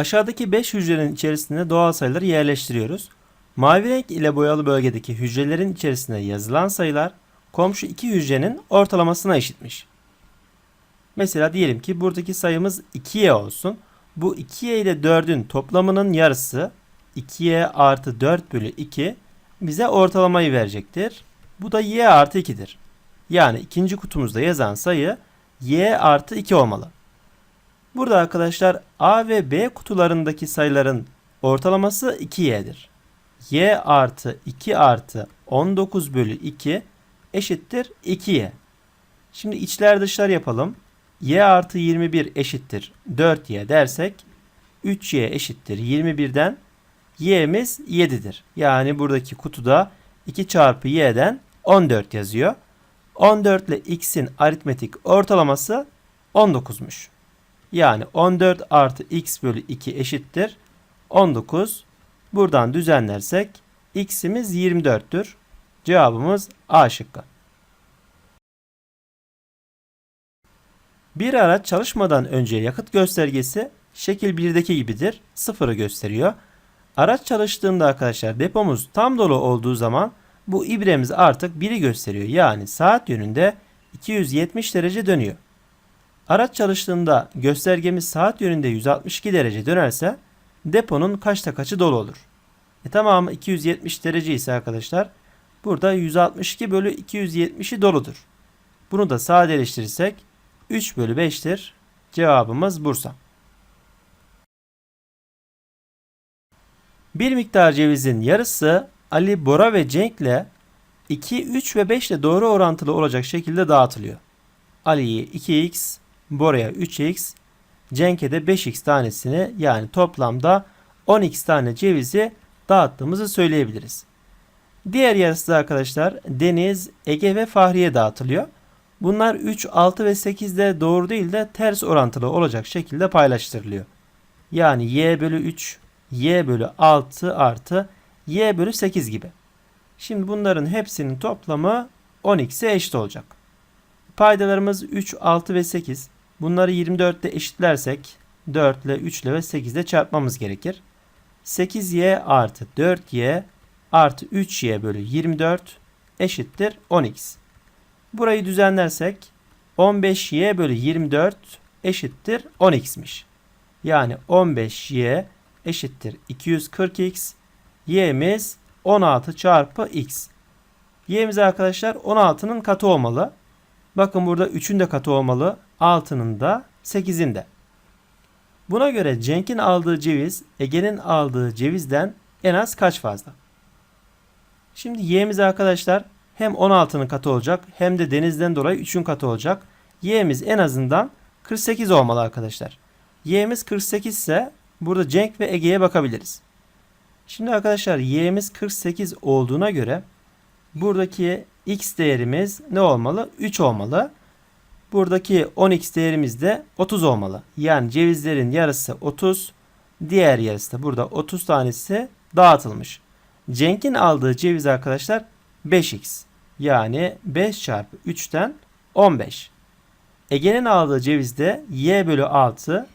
Aşağıdaki 5 hücrenin içerisine doğal sayıları yerleştiriyoruz. Mavi renk ile boyalı bölgedeki hücrelerin içerisine yazılan sayılar komşu iki hücrenin ortalamasına eşitmiş. Mesela diyelim ki buradaki sayımız 2y olsun. Bu 2y ile 4'ün toplamının yarısı 2y artı 4 bölü 2 bize ortalamayı verecektir. Bu da y artı 2'dir. Yani ikinci kutumuzda yazan sayı y artı 2 olmalı. Burada arkadaşlar A ve B kutularındaki sayıların ortalaması 2y'dir. y artı 2 artı 19 bölü 2 eşittir 2y. Şimdi içler dışlar yapalım. y artı 21 eşittir 4y dersek 3y eşittir 21'den y'miz 7'dir. Yani buradaki kutuda 2 çarpı y'den 14 yazıyor. 14 ile x'in aritmetik ortalaması 19'muş. Yani 14 artı x bölü 2 eşittir 19. Buradan düzenlersek x'imiz 24'tür. Cevabımız A şıkkı. Bir araç çalışmadan önce yakıt göstergesi şekil 1'deki gibidir. Sıfırı gösteriyor. Araç çalıştığında arkadaşlar depomuz tam dolu olduğu zaman bu ibremiz artık 1'i gösteriyor. Yani saat yönünde 270 derece dönüyor. Araç çalıştığında göstergemiz saat yönünde 162 derece dönerse deponun kaçta kaçı dolu olur? E tamamı 270 derece ise arkadaşlar burada 162 bölü 270'i doludur. Bunu da sadeleştirirsek 3 bölü 5'tir. Cevabımız Bursa. Bir miktar cevizin yarısı Ali, Bora ve Cenk'le 2, 3 ve 5 ile doğru orantılı olacak şekilde dağıtılıyor. Ali'ye 2x, Bora'ya 3x, Cenk'e de 5x tanesini yani toplamda 10x tane cevizi dağıttığımızı söyleyebiliriz. Diğer yarısı da arkadaşlar Deniz, Ege ve Fahriye dağıtılıyor. Bunlar 3, 6 ve 8'de doğru değil de ters orantılı olacak şekilde paylaştırılıyor. Yani y bölü 3, y bölü 6 artı y bölü 8 gibi. Şimdi bunların hepsinin toplamı 10x'e eşit olacak. Paydalarımız 3, 6 ve 8. Bunları 24 ile eşitlersek 4 ile 3 ile ve 8 ile çarpmamız gerekir. 8y artı 4y artı 3y bölü 24 eşittir 10x. Burayı düzenlersek 15y bölü 24 eşittir 10x'miş. Yani 15y eşittir 240x. Y'miz 16 çarpı x. Y'miz arkadaşlar 16'nın katı olmalı. Bakın burada 3'ün de katı olmalı. 6'nın da 8'in de. Buna göre Cenk'in aldığı ceviz Ege'nin aldığı cevizden en az kaç fazla? Şimdi y'miz arkadaşlar hem 16'nın katı olacak hem de denizden dolayı 3'ün katı olacak. Y'miz en azından 48 olmalı arkadaşlar. Y'miz 48 ise burada Cenk ve Ege'ye bakabiliriz. Şimdi arkadaşlar y'miz 48 olduğuna göre buradaki x değerimiz ne olmalı? 3 olmalı. Buradaki 10x değerimiz de 30 olmalı. Yani cevizlerin yarısı 30, diğer yarısı da burada 30 tanesi dağıtılmış. Cenk'in aldığı ceviz arkadaşlar 5x. Yani 5 çarpı 3'ten 15. Ege'nin aldığı ceviz de y bölü 6.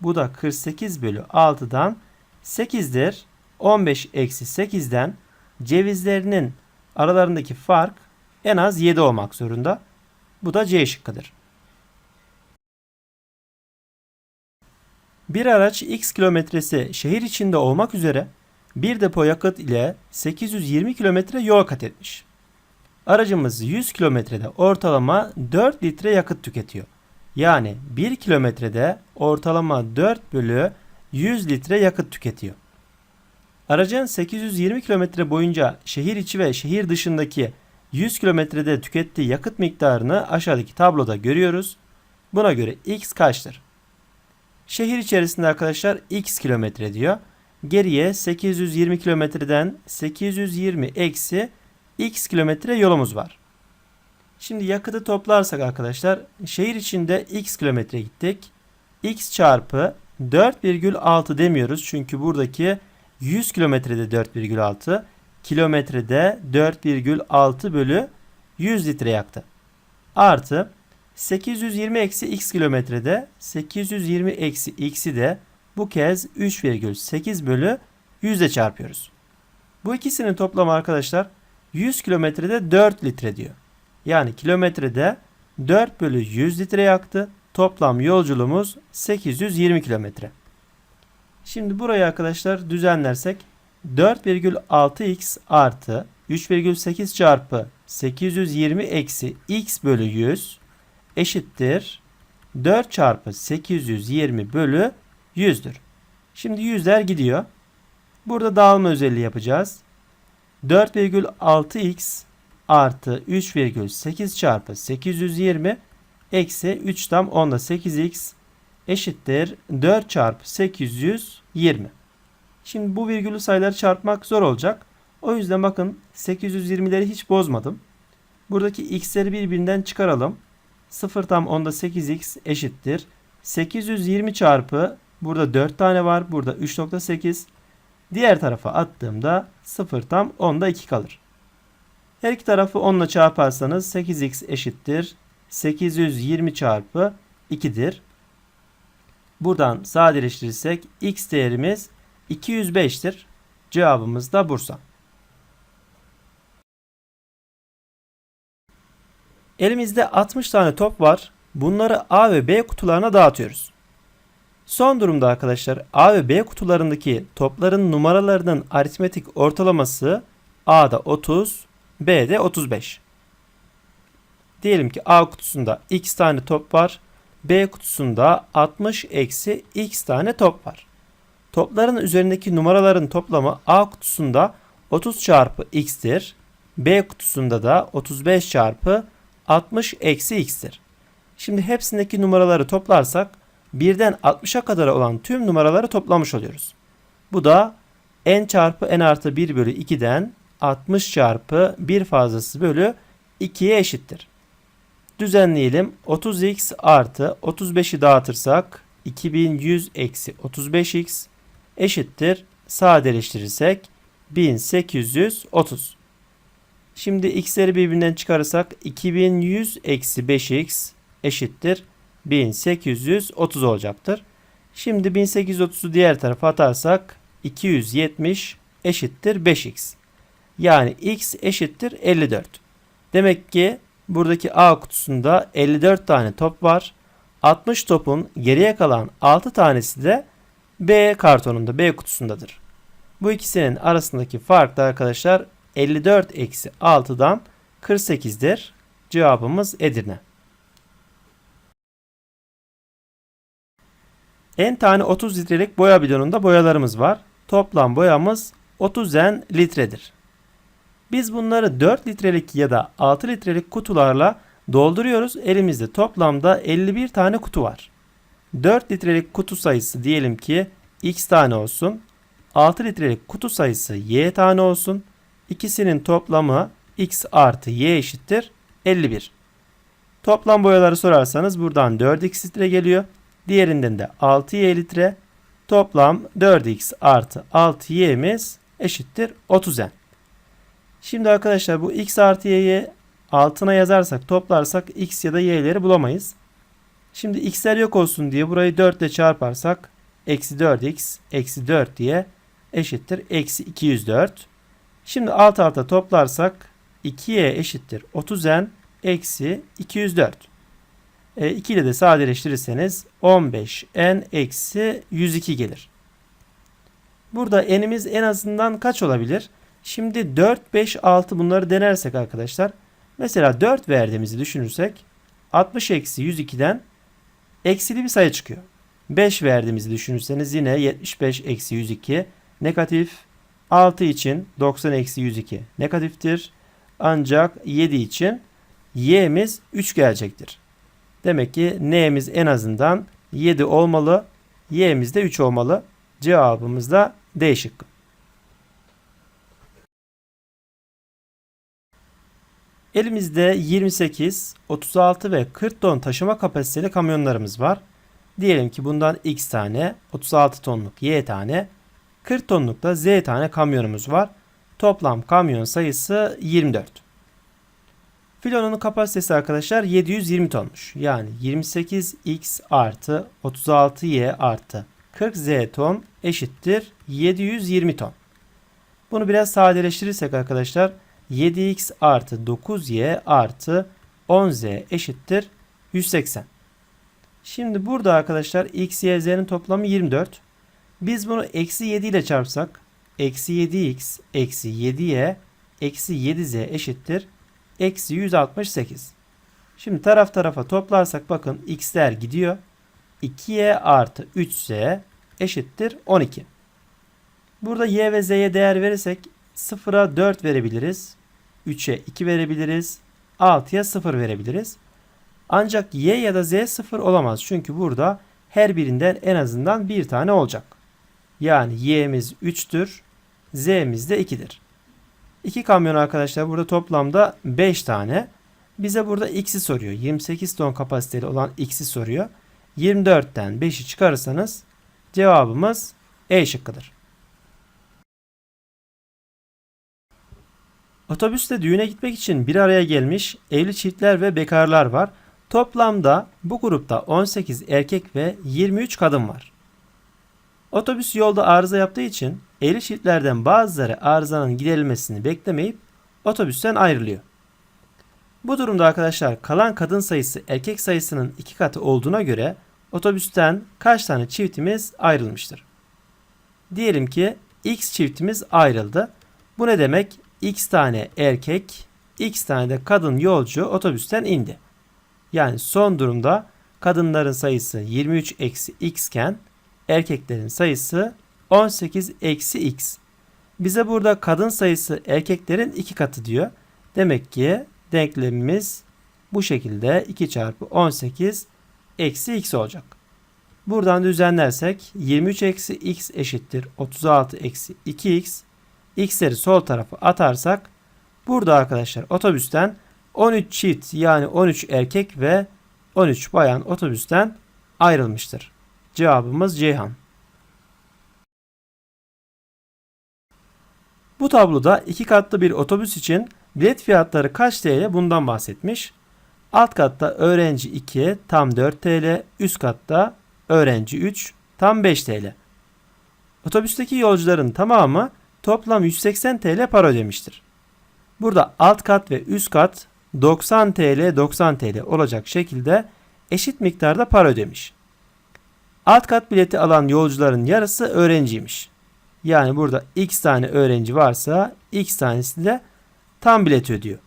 Bu da 48 bölü 6'dan 8'dir. 15 eksi 8'den cevizlerinin aralarındaki fark en az 7 olmak zorunda. Bu da C şıkkıdır. Bir araç x kilometresi şehir içinde olmak üzere bir depo yakıt ile 820 kilometre yol kat etmiş. Aracımız 100 kilometrede ortalama 4 litre yakıt tüketiyor. Yani 1 kilometrede ortalama 4 bölü 100 litre yakıt tüketiyor. Aracın 820 kilometre boyunca şehir içi ve şehir dışındaki 100 kilometrede tükettiği yakıt miktarını aşağıdaki tabloda görüyoruz. Buna göre x kaçtır? Şehir içerisinde arkadaşlar x kilometre diyor. Geriye 820 kilometreden 820 eksi x kilometre yolumuz var. Şimdi yakıtı toplarsak arkadaşlar şehir içinde x kilometre gittik. x çarpı 4,6 demiyoruz çünkü buradaki 100 kilometrede 4,6 kilometrede 4,6 bölü 100 litre yaktı. Artı 820 eksi x kilometrede 820 eksi x'i de Bu kez 3,8 bölü 100 ile çarpıyoruz. Bu ikisinin toplamı arkadaşlar 100 kilometrede 4 litre diyor. Yani kilometrede 4 bölü 100 litre yaktı. Toplam yolculuğumuz 820 kilometre. Şimdi burayı arkadaşlar düzenlersek 4,6x artı 3,8 çarpı 820 eksi x bölü 100 eşittir 4 çarpı 820 bölü 100'dür. Şimdi yüzler gidiyor. Burada dağılma özelliği yapacağız. 4,6x artı 3,8 çarpı 820 eksi 3 tam 10'da 8x eşittir 4 çarpı 820. Şimdi bu virgülü sayıları çarpmak zor olacak. O yüzden bakın 820'leri hiç bozmadım. Buradaki x'leri birbirinden çıkaralım. 0 tam 10'da 8x eşittir. 820 çarpı burada 4 tane var. Burada 3.8. Diğer tarafa attığımda 0 tam 10'da 2 kalır. Her iki tarafı 10 ile çarparsanız 8x eşittir. 820 çarpı 2'dir. Buradan sadeleştirirsek x değerimiz 205'tir. Cevabımız da Bursa. Elimizde 60 tane top var. Bunları A ve B kutularına dağıtıyoruz. Son durumda arkadaşlar A ve B kutularındaki topların numaralarının aritmetik ortalaması A'da 30, B'de 35. Diyelim ki A kutusunda x tane top var. B kutusunda 60 eksi x tane top var. Topların üzerindeki numaraların toplamı A kutusunda 30 çarpı x'tir. B kutusunda da 35 çarpı 60 eksi x'tir. Şimdi hepsindeki numaraları toplarsak birden 60'a kadar olan tüm numaraları toplamış oluyoruz. Bu da n çarpı n artı 1 bölü 2'den 60 çarpı 1 fazlası bölü 2'ye eşittir. Düzenleyelim. 30x artı 35'i dağıtırsak 2100 eksi 35x eşittir. Sadeleştirirsek 1830. Şimdi x'leri birbirinden çıkarırsak 2100 eksi 5x eşittir 1830 olacaktır. Şimdi 1830'u diğer tarafa atarsak 270 eşittir 5x. Yani x eşittir 54. Demek ki buradaki A kutusunda 54 tane top var. 60 topun geriye kalan 6 tanesi de B kartonunda B kutusundadır. Bu ikisinin arasındaki fark da arkadaşlar 54 eksi 6'dan 48'dir. Cevabımız Edirne. N tane 30 litrelik boya bidonunda boyalarımız var. Toplam boyamız 30 N litredir. Biz bunları 4 litrelik ya da 6 litrelik kutularla dolduruyoruz. Elimizde toplamda 51 tane kutu var. 4 litrelik kutu sayısı diyelim ki x tane olsun. 6 litrelik kutu sayısı y tane olsun. İkisinin toplamı x artı y eşittir 51. Toplam boyaları sorarsanız buradan 4x litre geliyor. Diğerinden de 6y litre. Toplam 4x artı 6y'miz eşittir 30n. Şimdi arkadaşlar bu x artı y'yi altına yazarsak toplarsak x ya da y'leri bulamayız. Şimdi x'ler yok olsun diye burayı 4 ile çarparsak eksi 4x eksi 4 diye eşittir eksi 204. Şimdi alt alta toplarsak 2y eşittir 30n eksi 204. E, 2 ile de sadeleştirirseniz 15n eksi 102 gelir. Burada n'imiz en azından kaç olabilir? Şimdi 4, 5, 6 bunları denersek arkadaşlar. Mesela 4 verdiğimizi düşünürsek 60 eksi 102'den eksili bir sayı çıkıyor. 5 verdiğimizi düşünürseniz yine 75 eksi 102 negatif. 6 için 90 eksi 102 negatiftir. Ancak 7 için y'miz 3 gelecektir. Demek ki n'miz en azından 7 olmalı. Y'miz de 3 olmalı. Cevabımız da D şıkkı. Elimizde 28, 36 ve 40 ton taşıma kapasiteli kamyonlarımız var. Diyelim ki bundan x tane, 36 tonluk y tane, 40 tonluk da z tane kamyonumuz var. Toplam kamyon sayısı 24. Filonun kapasitesi arkadaşlar 720 tonmuş. Yani 28x artı 36y artı 40Z ton eşittir 720 ton. Bunu biraz sadeleştirirsek arkadaşlar 7x artı 9y artı 10z eşittir 180. Şimdi burada arkadaşlar x, y, z'nin toplamı 24. Biz bunu eksi 7 ile çarpsak eksi 7x eksi 7y eksi 7z eşittir eksi 168. Şimdi taraf tarafa toplarsak bakın x'ler gidiyor. 2y artı 3z eşittir 12. Burada y ve z'ye değer verirsek 0'a 4 verebiliriz. 3'e 2 verebiliriz. 6'ya 0 verebiliriz. Ancak y ya da z 0 olamaz. Çünkü burada her birinden en azından bir tane olacak. Yani y'miz 3'tür. Z'miz de 2'dir. 2 kamyon arkadaşlar burada toplamda 5 tane. Bize burada x'i soruyor. 28 ton kapasiteli olan x'i soruyor. 24'ten 5'i çıkarırsanız cevabımız E şıkkıdır. Otobüste düğüne gitmek için bir araya gelmiş evli çiftler ve bekarlar var. Toplamda bu grupta 18 erkek ve 23 kadın var. Otobüs yolda arıza yaptığı için evli çiftlerden bazıları arızanın giderilmesini beklemeyip otobüsten ayrılıyor. Bu durumda arkadaşlar kalan kadın sayısı erkek sayısının iki katı olduğuna göre otobüsten kaç tane çiftimiz ayrılmıştır? Diyelim ki x çiftimiz ayrıldı. Bu ne demek? x tane erkek, x tane de kadın yolcu otobüsten indi. Yani son durumda kadınların sayısı 23 eksi x iken erkeklerin sayısı 18 eksi x. Bize burada kadın sayısı erkeklerin iki katı diyor. Demek ki denklemimiz bu şekilde 2 çarpı 18 eksi x olacak. Buradan düzenlersek 23 eksi x eşittir 36 eksi 2x. x'leri sol tarafa atarsak burada arkadaşlar otobüsten 13 çift yani 13 erkek ve 13 bayan otobüsten ayrılmıştır. Cevabımız Ceyhan. Bu tabloda iki katlı bir otobüs için bilet fiyatları kaç TL bundan bahsetmiş. Alt katta öğrenci 2 tam 4 TL, üst katta öğrenci 3 tam 5 TL. Otobüsteki yolcuların tamamı toplam 180 TL para ödemiştir. Burada alt kat ve üst kat 90 TL 90 TL olacak şekilde eşit miktarda para ödemiş. Alt kat bileti alan yolcuların yarısı öğrenciymiş. Yani burada x tane öğrenci varsa x tanesi de tam bilet ödüyor.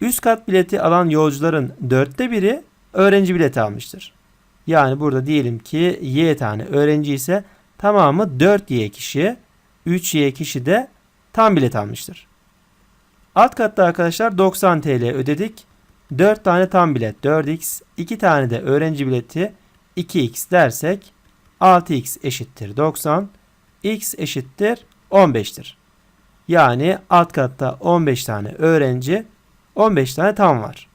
Üst kat bileti alan yolcuların dörtte biri öğrenci bileti almıştır. Yani burada diyelim ki y tane öğrenci ise tamamı 4y kişi, 3y kişi de tam bilet almıştır. Alt katta arkadaşlar 90 TL ödedik. 4 tane tam bilet 4x, 2 tane de öğrenci bileti 2x dersek 6x eşittir 90, x eşittir 15'tir. Yani alt katta 15 tane öğrenci, 15 tane tam var.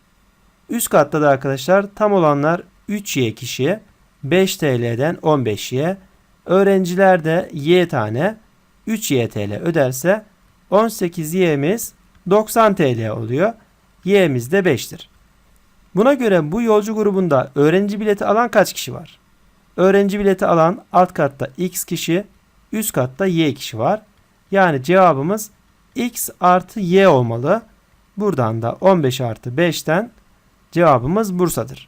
Üst katta da arkadaşlar tam olanlar 3y kişi, 5 TL'den 15y, öğrenciler de y tane 3y TL öderse 18y'miz 90 TL oluyor. Y'miz de 5'tir. Buna göre bu yolcu grubunda öğrenci bileti alan kaç kişi var? Öğrenci bileti alan alt katta x kişi, üst katta y kişi var. Yani cevabımız x artı y olmalı. Buradan da 15 artı 5'ten cevabımız Bursa'dır.